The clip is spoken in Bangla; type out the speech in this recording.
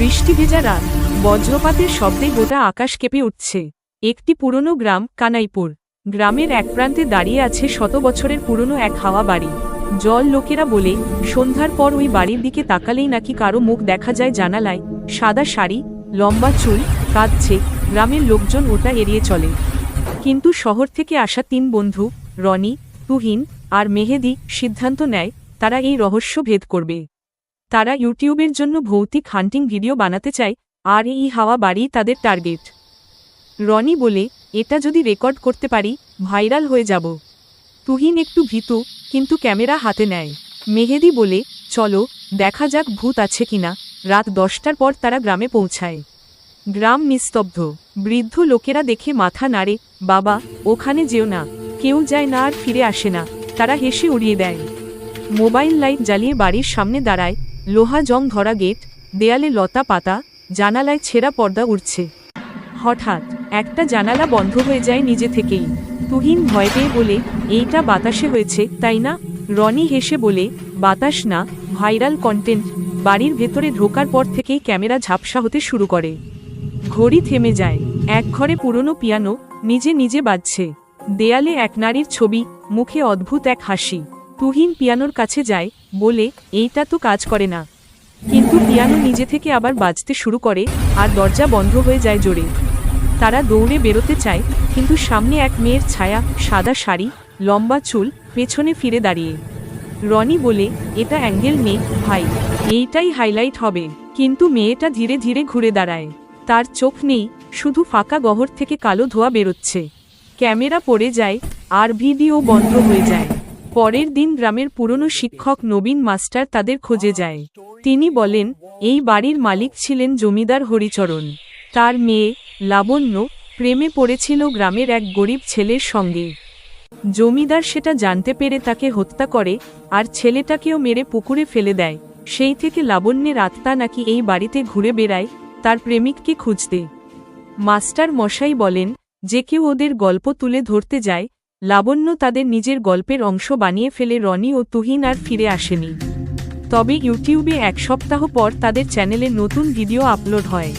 বৃষ্টি ভেজা রাত। বজ্রপাতের শব্দে গোটা আকাশ কেঁপে উঠছে। একটি পুরনো গ্রাম, কানাইপুর। গ্রামের এক প্রান্তে দাঁড়িয়ে আছে শত বছরের পুরনো এক হাওয়া বাড়ি। জল লোকেরা বলে, সন্ধ্যার পর ওই বাড়ির দিকে তাকালেই নাকি কারও মুখ দেখা যায় জানালায়। সাদা শাড়ি, লম্বা চুল, কাঁদছে, গ্রামের লোকজন ওটা এড়িয়ে চলে। কিন্তু শহর থেকে আসা তিন বন্ধু, রনি, তুহিন আর মেহেদি সিদ্ধান্ত নেয়, তারা এই রহস্য ভেদ করবে। তারা ইউটিউবের জন্য ভৌতিক হান্টিং ভিডিও বানাতে চায়, আর এই হাওয়া বাড়ি তাদের টার্গেট। রনি বলে, এটা যদি রেকর্ড করতে পারি, ভাইরাল হয়ে যাব। তুহিন একটু ভীতু, কিন্তু ক্যামেরা হাতে নেয়। মেহেদি বলে, চলো, দেখা যাক ভূত আছে কিনা। রাত দশটার পর তারা গ্রামে পৌঁছায়। গ্রাম নিস্তব্ধ। বৃদ্ধ লোকেরা দেখে মাথা নাড়ে, বাবা, ওখানে যেও না। কেউ যায় না আর ফিরে আসে না। তারা হেসে উড়িয়ে দেয়। মোবাইল লাইট জ্বালিয়ে বাড়ির সামনে দাঁড়ায়, লোহা জং ধরা গেট, দেয়ালে লতা পাতা, জানালায় ছেঁড়া পর্দা উঠছে হঠাৎ, একটা জানালা বন্ধ হয়ে যায় নিজে থেকেই। তুহিন ভয় পেয়ে বলে, এইটা বাতাসে হয়েছে, তাই না? রনি হেসে বলে, বাতাস না, ভাইরাল কন্টেন্ট। বাড়ির ভেতরে ঢোকার পর থেকেই ক্যামেরা ঝাপসা হতে শুরু করে। ঘড়ি থেমে যায়। এক ঘরে পুরনো পিয়ানো, নিজে নিজে বাজছে। দেয়ালে এক নারীর ছবি, মুখে অদ্ভুত এক হাসি। তুহিন পিয়ানোর কাছে যায়, বলে, এইটা তো কাজ করে না। কিন্তু পিয়ানো নিজে থেকে আবার বাজতে শুরু করে, আর দরজা বন্ধ হয়ে যায় জোরে। তারা দৌড়ে বেরোতে চায়, কিন্তু সামনে এক মেয়ের ছায়া, সাদা শাড়ি, লম্বা চুল, পেছনে ফিরে দাঁড়িয়ে। রনি বলে, এটা অ্যাঙ্গেল মেয়ে ভাই, এইটাই হাইলাইট হবে। কিন্তু মেয়েটা ধীরে ধীরে ঘুরে দাঁড়ায়। তার চোখ নেই, শুধু ফাঁকা গহর থেকে কালো ধোয়া বেরোচ্ছে। ক্যামেরা পড়ে যায়, আর ভিডিও বন্ধ হয়ে যায়। পরের দিন গ্রামের পুরনো শিক্ষক নবীন মাস্টার তাদের খোঁজে যায়। তিনি বলেন, এই বাড়ির মালিক ছিলেন জমিদার হরিচরণ। তার মেয়ে, লাবণ্য, প্রেমে পড়েছিল গ্রামের এক গরিব ছেলের সঙ্গে। জমিদার সেটা জানতে পেরে তাকে হত্যা করে, আর ছেলেটাকেও মেরে পুকুরে ফেলে দেয়। সেই থেকে লাবণ্যের আত্মা নাকি এই বাড়িতে ঘুরে বেড়ায়, তার প্রেমিককে খুঁজতে। মাস্টার মশাই বলেন, যে কেউ ওদের গল্প তুলে ধরতে যায় লাবণ্য তাদের নিজের গল্পের অংশ বানিয়ে ফেলে রনি ও তুহিন আর ফিরে আসেনি। তবে ইউটিউবে এক সপ্তাহ পর তাদের চ্যানেলে নতুন ভিডিও আপলোড হয়।